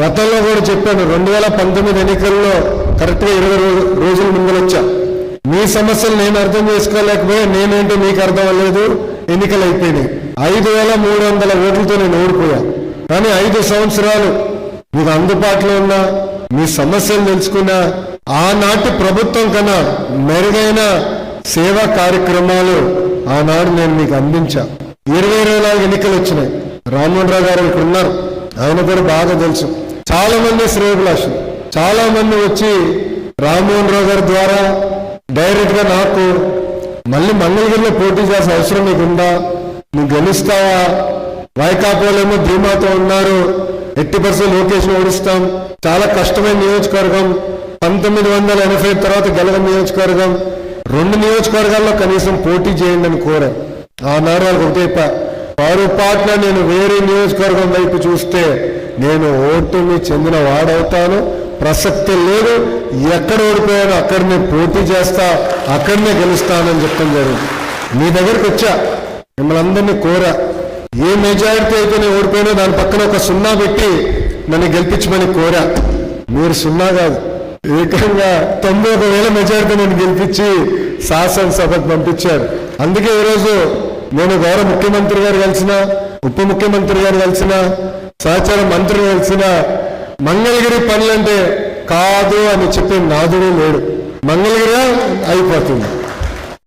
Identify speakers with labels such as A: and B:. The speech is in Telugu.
A: గతంలో కూడా చెప్పాను రెండు వేల పంతొమ్మిది ఎన్నికల్లో కరెక్ట్గా ఇరవై రోజుల ముందర వచ్చా. మీ సమస్యలు నేను అర్థం చేసుకోలేకపోయా నేనేంటో మీకు అర్థం అవ్వలేదు ఎన్నికలు అయిపోయినాయి. ఐదు వేల మూడు వందల ఓట్లతో నేను ఓడిపోయా. కానీ ఐదు సంవత్సరాలు మీకు అందుబాటులో ఉన్న మీ సమస్యలు తెలుసుకున్న ఆనాటి ప్రభుత్వం కన్నా మెరుగైన సేవా కార్యక్రమాలు ఆనాడు నేను మీకు అందించా. ఇరవై ఇరవై నాలుగు ఎన్నికలు వచ్చినాయి. రామ్మోహన్ రావు గారు ఇక్కడ ఉన్నారు. ఆయన కూడా బాగా తెలుసు. చాలా మంది శ్రేయభిలాషులు చాలా మంది వచ్చి రామ్మోహన్ రావు గారి ద్వారా డైరెక్ట్గా నాకు మళ్ళీ మంగళగిరిలో పోటీ చేసే అవసరం నీకు ఉందా నువ్వు గెలుస్తావా? వైకాపోలేమో ధీమాతో ఉన్నారు. ఎట్టి పర్సెంట్ లోకేష్ ఓడిస్తాం. చాలా కష్టమైన నియోజకవర్గం. పంతొమ్మిది వందల ఎనభై తర్వాత గెలగ నియోజకవర్గం. రెండు నియోజకవర్గాల్లో కనీసం పోటీ చేయండి అని కోరా. ఆనాడు వాళ్ళకి ఒకటే చెప్పా పొరపాటున నేను వేరే నియోజకవర్గం వైపు చూస్తే నేను ఓటమి చెందిన వాడవుతాను. ప్రసక్తి లేదు. ఎక్కడ ఓడిపోయానో అక్కడనే పోటీ చేస్తా అక్కడనే గెలుస్తానని చెప్పడం జరిగింది మీ దగ్గరికి వచ్చా. మిమ్మల్ని అందరినీ కోరా. ఏ మెజారిటీ అయితే నేను ఓడిపోయినా దాని పక్కన ఒక సున్నా పెట్టి నన్ను గెలిపించమని కోరా. మీరు సున్నా కాదు. ఏకంగా తొంభై ఒక వేల మెజారిటీ నేను గెలిపించి శాసనసభకు పంపించారు. అందుకే ఈరోజు నేను గౌరవ ముఖ్యమంత్రి గారు కలిసిన ఉప ముఖ్యమంత్రి గారు కలిసిన సహచార మంత్రి కలిసిన మంగళగిరి పనులంటే కాదు అని చెప్పే నాదుడు లేడు. మంగళగిరి అయిపోతుంది.